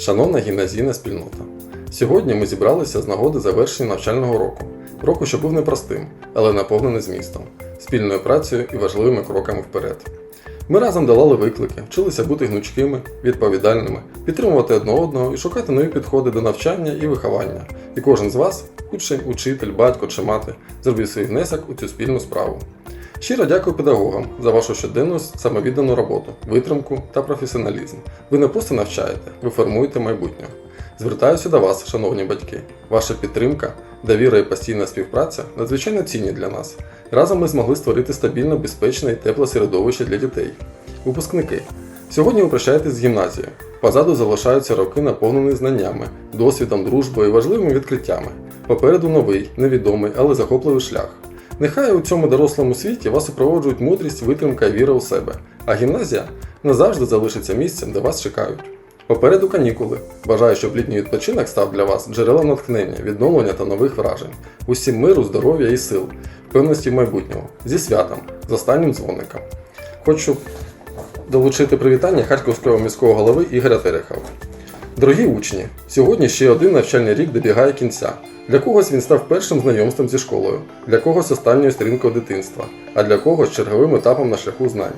Шановна гімназійна спільнота, сьогодні ми зібралися з нагоди завершення навчального року. Року, що був непростим, але наповнений змістом, спільною працею і важливими кроками вперед. Ми разом долали виклики, вчилися бути гнучкими, відповідальними, підтримувати одне одного і шукати нові підходи до навчання і виховання. І кожен з вас, учень, учитель, батько чи мати, зробив свій внесок у цю спільну справу. Щиро дякую педагогам за вашу щоденну самовіддану роботу, витримку та професіоналізм. Ви не просто навчаєте, ви формуєте майбутнє. Звертаюся до вас, шановні батьки. Ваша підтримка, довіра і постійна співпраця надзвичайно цінні для нас. Разом ми змогли створити стабільне, безпечне і тепле середовище для дітей. Випускники. Сьогодні ви прощаєтесь з гімназією. Позаду залишаються роки, наповнені знаннями, досвідом, дружбою і важливими відкриттями. Попереду новий, невідомий, але захопливий шлях. Нехай у цьому дорослому світі вас супроводжують мудрість, витримка і віра у себе, а гімназія назавжди залишиться місцем, де вас чекають. Попереду канікули. Бажаю, щоб літній відпочинок став для вас джерелом натхнення, відновлення та нових вражень. Усім миру, здоров'я і сил, впевненості в майбутньому, зі святом, з останнім дзвоником. Хочу долучити привітання Харківського міського голови Ігоря Терехова. Дорогі учні, сьогодні ще один навчальний рік добігає кінця. Для когось він став першим знайомством зі школою, для когось останньою сторінкою дитинства, а для когось черговим етапом на шляху знань.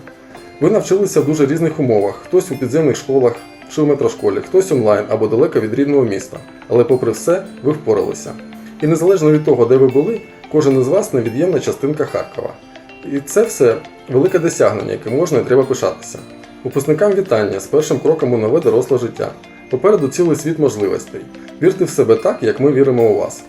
Ви навчилися в дуже різних умовах: хтось у підземних школах чи в метрошколі, хтось онлайн або далеко від рідного міста. Але попри все, ви впоралися. І незалежно від того, де ви були, кожен із вас невід'ємна частинка Харкова. І це все велике досягнення, яке можна і треба пишатися. Випускникам вітання з першим кроком у нове доросле життя. Попереду цілий світ можливостей. Вірте в себе так, як ми віримо у вас.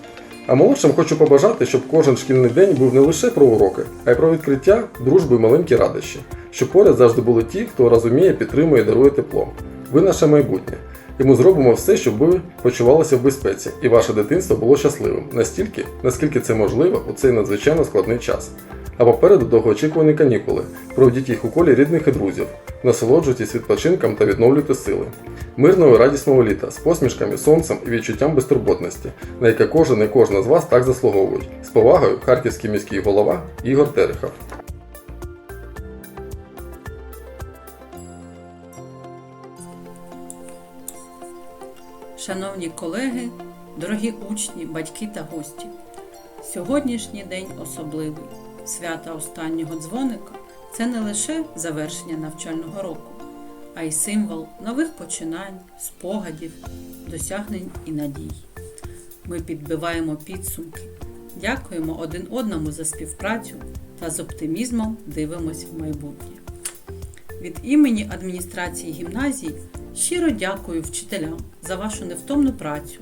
А молодшим хочу побажати, щоб кожен шкільний день був не лише про уроки, а й про відкриття, дружбу і маленькі радощі, щоб поряд завжди були ті, хто розуміє, підтримує і дарує тепло. Ви наше майбутнє. І ми зробимо все, щоб ви почувалися в безпеці, і ваше дитинство було щасливим настільки, наскільки це можливо у цей надзвичайно складний час. А попереду довгоочікувані канікули. Проведіть їх у колі рідних і друзів, насолоджуйтесь відпочинком та відновлюйте сили. Мирного і радісного літа з посмішками, сонцем і відчуттям безтурботності, на яке кожен і кожна з вас так заслуговують. З повагою, Харківський міський голова Ігор Терехов. Шановні колеги, дорогі учні, батьки та гості, сьогоднішній день особливий. Свята останнього дзвоника це не лише завершення навчального року, а й символ нових починань, спогадів, досягнень і надій. Ми підбиваємо підсумки, дякуємо один одному за співпрацю та з оптимізмом дивимось в майбутнє. Від імені адміністрації гімназії щиро дякую вчителям за вашу невтомну працю,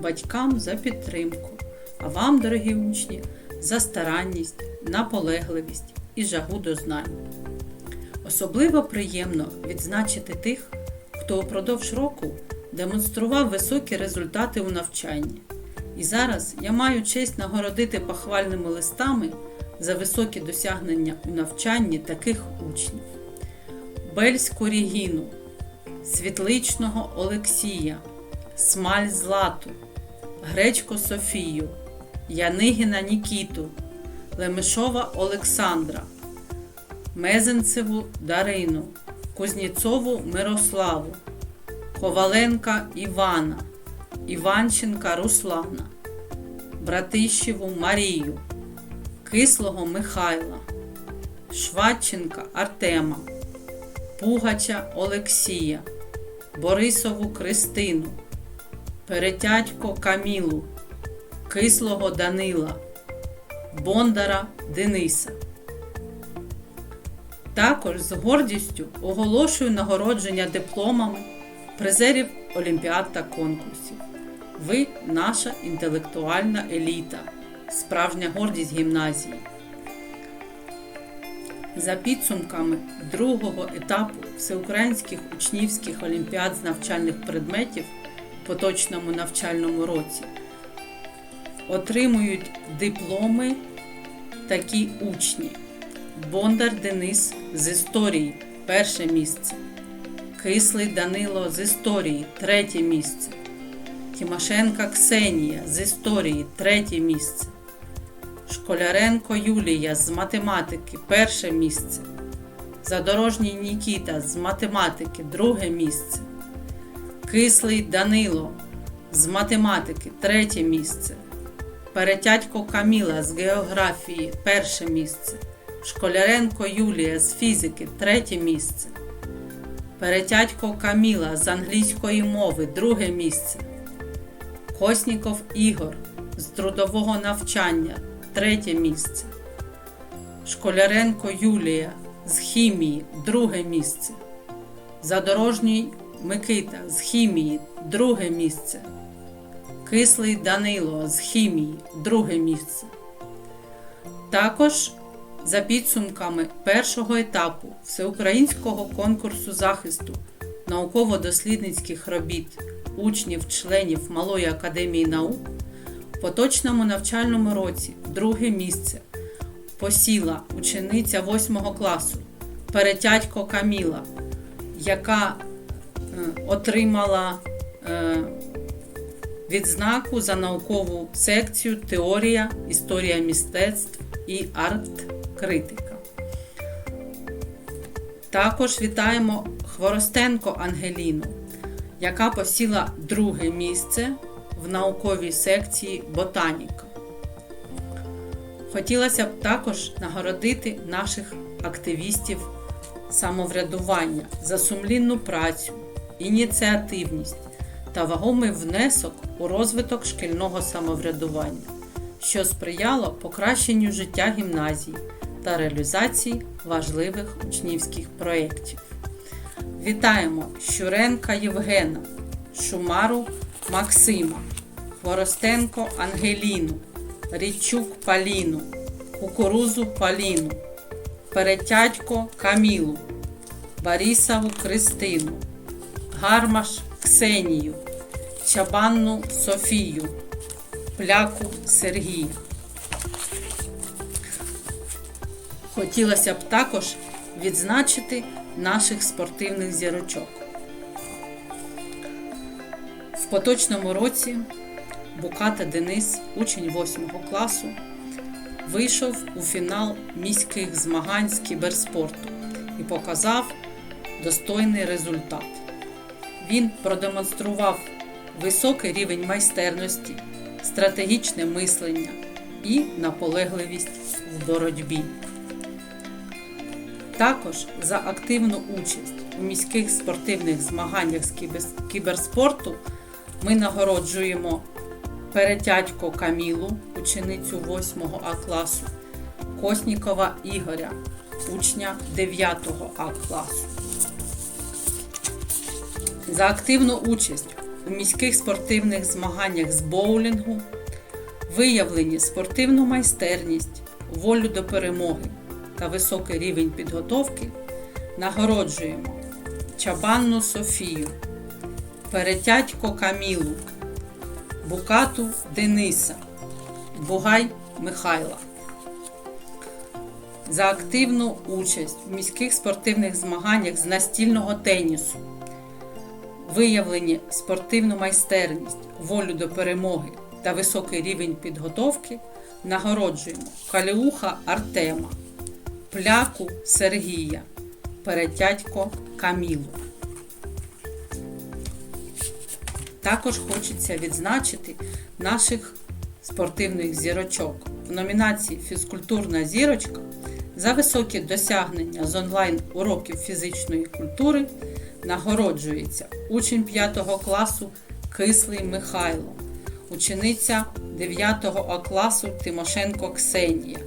батькам за підтримку, а вам, дорогі учні, за старанність, наполегливість і жагу до знань. Особливо приємно відзначити тих, хто упродовж року демонстрував високі результати у навчанні. І зараз я маю честь нагородити похвальними листами за високі досягнення у навчанні таких учнів. Бельську Рігіну, Світличного Олексія, Смаль Злату, Гречко Софію, Янигіна Нікіту, Лемешова Олександра, Мезенцеву Дарину, Кузнєцову Мирославу, Коваленка Івана, Іванченка Руслана, Братищеву Марію, Кислого Михайла, Швадченка Артема. Пугача Олексія, Борисову Кристину, Перетятько Камілу, Кислого Данила, Бондара Дениса. Також з гордістю оголошую нагородження дипломами призерів олімпіад та конкурсів. Ви наша інтелектуальна еліта, справжня гордість гімназії. За підсумками другого етапу всеукраїнських учнівських олімпіад з навчальних предметів в поточному навчальному році отримують дипломи такі учні: Бондар Денис з історії перше місце, Кислий Данило з історії третє місце, Тимошенка Ксенія з історії третє місце. Школяренко Юлія з математики перше місце. Задорожній Нікіта з математики друге місце. Кислий Данило з математики третє місце. Перетятько Каміла з географії перше місце. Школяренко Юлія з фізики третє місце. Перетятько Каміла з англійської мови друге місце. Косніков Ігор з трудового навчання третє місце. Школяренко Юлія з хімії друге місце. Задорожній Микита з хімії друге місце. Кислий Данило з хімії друге місце. Також за підсумками першого етапу всеукраїнського конкурсу захисту науково-дослідницьких робіт учнів-членів Малої академії наук в поточному навчальному році друге місце посіла учениця 8 класу Перетятько Каміла, яка е, отримала е, відзнаку за наукову секцію Теорія, історія мистецтв і арт-критика. Також вітаємо Хворостенко Ангеліну, яка посіла друге місце в науковій секції Ботаніка. Хотілося б також нагородити наших активістів самоврядування за сумлінну працю, ініціативність та вагомий внесок у розвиток шкільного самоврядування, що сприяло покращенню життя гімназії та реалізації важливих учнівських проєктів. Вітаємо Щуренка Євгена, Шумару Максима, Хворостенко Ангеліну, Річук Паліну, Кукурузу Паліну, Перетятько Камілу, Борисову Кристину, Гармаш Ксенію, Чабанну Софію, Пляку Сергія. Хотілося б також відзначити наших спортивних зірочок. В поточному році Буката Денис, учень 8 класу, вийшов у фінал міських змагань з кіберспорту і показав достойний результат. Він продемонстрував високий рівень майстерності, стратегічне мислення і наполегливість в боротьбі. Також за активну участь у міських спортивних змаганнях з кіберспорту ми нагороджуємо Перетятько Камілу, ученицю 8 А класу, Коснікова Ігоря, учня 9 А класу. За активну участь у міських спортивних змаганнях з боулінгу, виявлені спортивну майстерність, волю до перемоги та високий рівень підготовки, нагороджуємо Чабанну Софію, Перетятько Камілу, Букату Дениса, Бугай Михайла. За активну участь в міських спортивних змаганнях з настільного тенісу, виявлені спортивну майстерність, волю до перемоги та високий рівень підготовки, нагороджуємо Каліуха Артема, Пляку Сергія, Перетятько Камілу. Також хочеться відзначити наших спортивних зірочок в номінації Фізкультурна зірочка за високі досягнення з онлайн уроків фізичної культури нагороджується. Учень 5 класу Кислий Михайло, учениця 9 А класу Тимошенко Ксенія,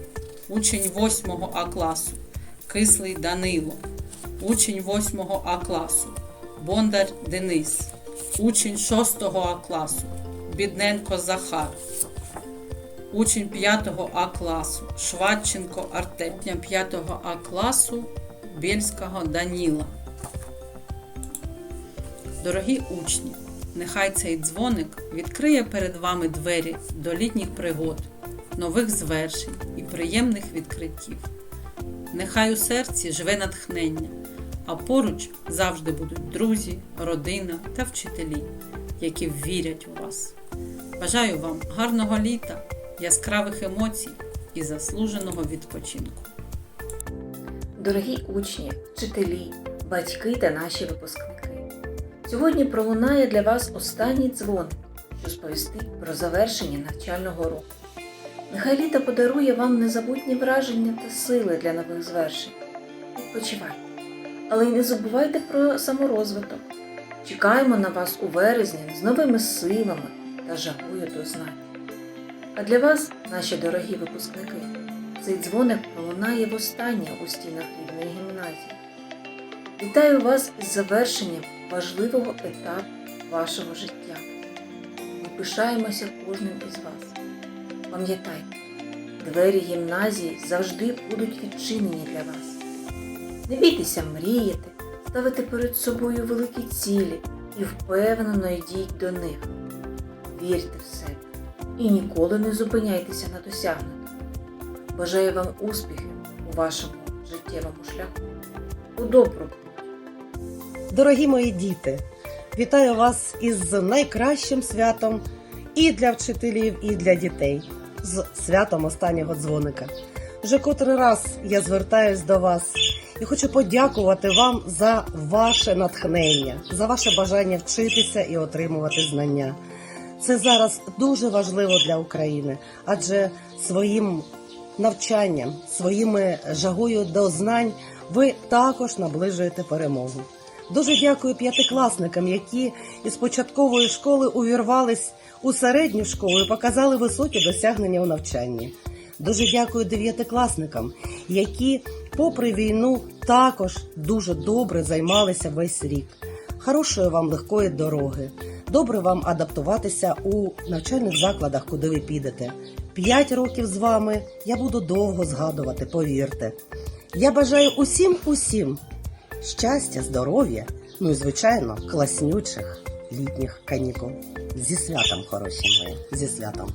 учень 8 А класу Кислий Данило, учень 8 А класу Бондар Денис, учень 6 А класу Бідненко Захар, учень 5 А класу Швадченко Артем, 5 А класу Бєльського Даніла. Дорогі учні, нехай цей дзвоник відкриє перед вами двері до літніх пригод, нових звершень і приємних відкриттів. Нехай у серці живе натхнення, а поруч завжди будуть друзі, родина та вчителі, які вірять у вас. Бажаю вам гарного літа, яскравих емоцій і заслуженого відпочинку. Дорогі учні, вчителі, батьки та наші випускники. Сьогодні пролунає для вас останній дзвоник, що сповістить про завершення навчального року. Нехай літо подарує вам незабутні враження та сили для нових звершень. Відпочивайте, але й не забувайте про саморозвиток. Чекаємо на вас у березні з новими силами та жагою до знань. А для вас, наші дорогі випускники, цей дзвоник пролунає востаннє у стінах рідної гімназії. Вітаю вас із завершенням важливого етапу вашого життя. Ми пишаємося кожним із вас. Пам'ятайте, двері гімназії завжди будуть відчинені для вас. Не бійтеся мріяти, ставити перед собою великі цілі і впевнено йдіть до них. Вірте в себе і ніколи не зупиняйтеся на досягнутому. Бажаю вам успіхів у вашому життєвому шляху. У добру Дорогі мої діти, вітаю вас із найкращим святом і для вчителів, і для дітей з святом останнього дзвоника. Вже котрий раз я звертаюсь до вас і хочу подякувати вам за ваше натхнення, за ваше бажання вчитися і отримувати знання. Це зараз дуже важливо для України, адже своїм навчанням, своїми жагою до знань ви також наближуєте перемогу. Дуже дякую п'ятикласникам, які із початкової школи увірвались у середню школу і показали високі досягнення у навчанні. Дуже дякую дев'ятикласникам, які, попри війну, також дуже добре займалися весь рік. Хорошої вам легкої дороги. Добре вам адаптуватися у навчальних закладах, куди ви підете. П'ять років з вами я буду довго згадувати, повірте. Я бажаю усім усім щастя, здоров'я, ну і звичайно, класнючих літніх канікул. Зі святом, хороші мої, зі святом.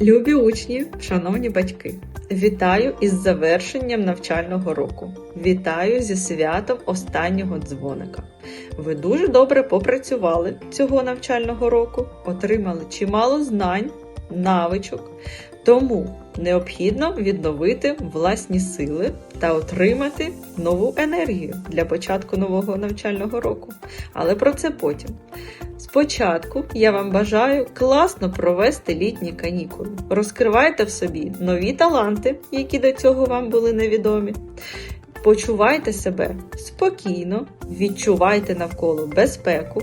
Любі учні, шановні батьки, вітаю із завершенням навчального року. Вітаю зі святом останнього дзвоника. Ви дуже добре попрацювали цього навчального року, отримали чимало знань, навичок. Тому необхідно відновити власні сили та отримати нову енергію для початку нового навчального року. Але про це потім. Спочатку я вам бажаю класно провести літні канікули. Розкривайте в собі нові таланти, які до цього вам були невідомі. Почувайте себе спокійно, відчувайте навколо безпеку.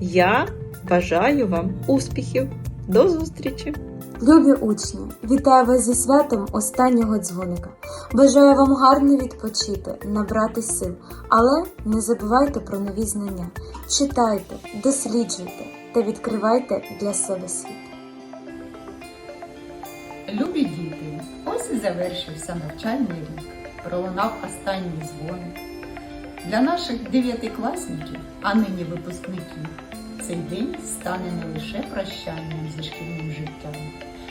Я бажаю вам успіхів. До зустрічі! Любі учні, вітаю вас зі святом останнього дзвоника. Бажаю вам гарно відпочити, набрати сил, але не забувайте про нові знання. Читайте, досліджуйте та відкривайте для себе світ. Любі діти, ось і завершився навчальний рік. Пролунав останній дзвоник. Для наших дев'ятикласників, а нині випускників, цей день стане не лише прощанням зі шкільним життям,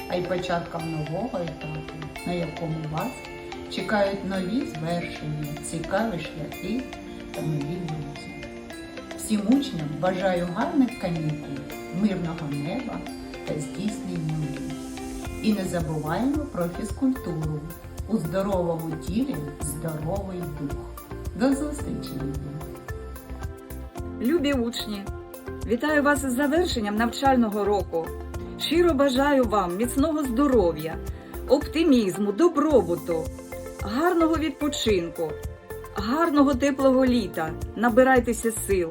а й початком нового етапу, на якому вас чекають нові звершення, цікаві шляхи та нові друзі. Всім учням бажаю гарних канікул, мирного неба та здійснення мрій. І не забуваємо про фізкультуру. У здоровому тілі здоровий дух. До зустрічі, любі! Учні, вітаю вас із завершенням навчального року. Щиро бажаю вам міцного здоров'я, оптимізму, добробуту, гарного відпочинку, гарного теплого літа. Набирайтеся сил.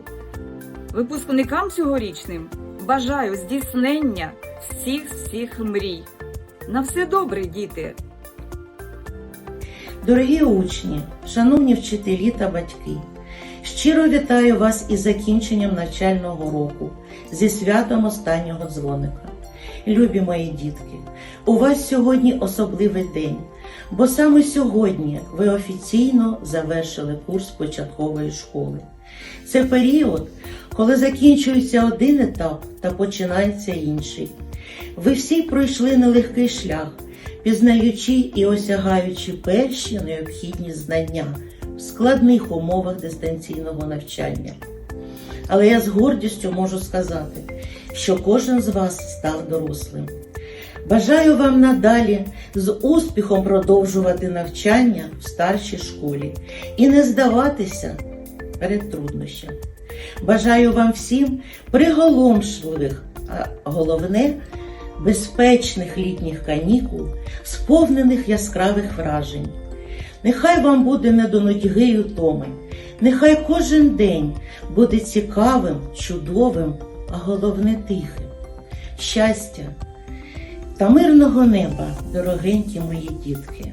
Випускникам цьогорічним бажаю здійснення всіх всіх мрій. На все добре, діти! Дорогі учні, шановні вчителі та батьки, щиро вітаю вас із закінченням навчального року, зі святом останнього дзвоника. Любі мої дітки, у вас сьогодні особливий день, бо саме сьогодні ви офіційно завершили курс початкової школи. Це період, коли закінчується один етап та починається інший. Ви всі пройшли нелегкий шлях, пізнаючи і осягаючи перші необхідні знання складних умовах дистанційного навчання. Але я з гордістю можу сказати, що кожен з вас став дорослим. Бажаю вам надалі з успіхом продовжувати навчання в старшій школі і не здаватися перед труднощами. Бажаю вам всім приголомшливих, а головне безпечних літніх канікул, сповнених яскравих вражень. Нехай вам буде не до нудьги й утоми, нехай кожен день буде цікавим, чудовим, а головне тихим. Щастя та мирного неба, дорогенькі мої дітки.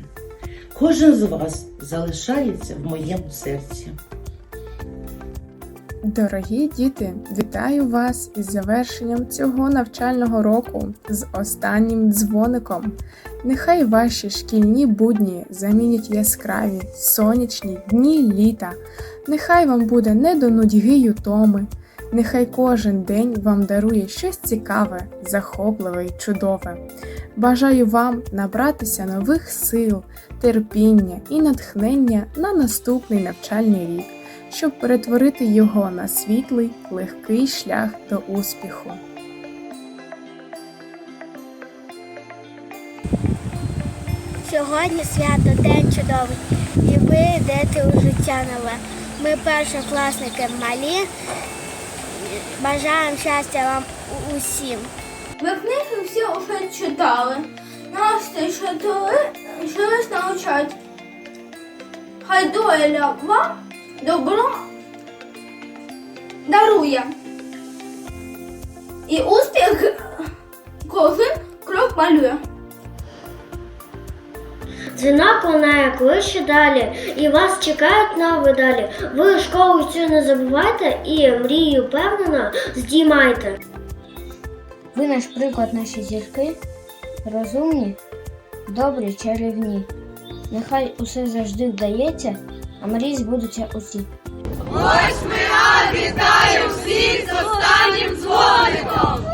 Кожен з вас залишається в моєму серці. Дорогі діти, вітаю вас із завершенням цього навчального року з останнім дзвоником. Нехай ваші шкільні будні замінять яскраві сонячні дні літа. Нехай вам буде не до нудьги й утоми. Нехай кожен день вам дарує щось цікаве, захопливе й чудове. Бажаю вам набратися нових сил, терпіння і натхнення на наступний навчальний рік щоб перетворити його на світлий, легкий шлях до успіху. Сьогодні свято день чудовий, і ви йдете у життя нове. Ми першокласники малі. Бажаємо щастя вам усім. Ми книги всі вже читали. Нас що щось навчать. Хай доля вам добро дарує. І успіх кожен крок малює. Дзвінок лунає клище далі, і вас чекають нові далі. Ви школу цю не забувайте і мрію впевнено здіймайте. Ви наш приклад, наші зірки, розумні, добрі, чарівні. Нехай усе завжди вдається, а мрії збудуться усі. Ось ми раді, всіх з останнім дзвоником!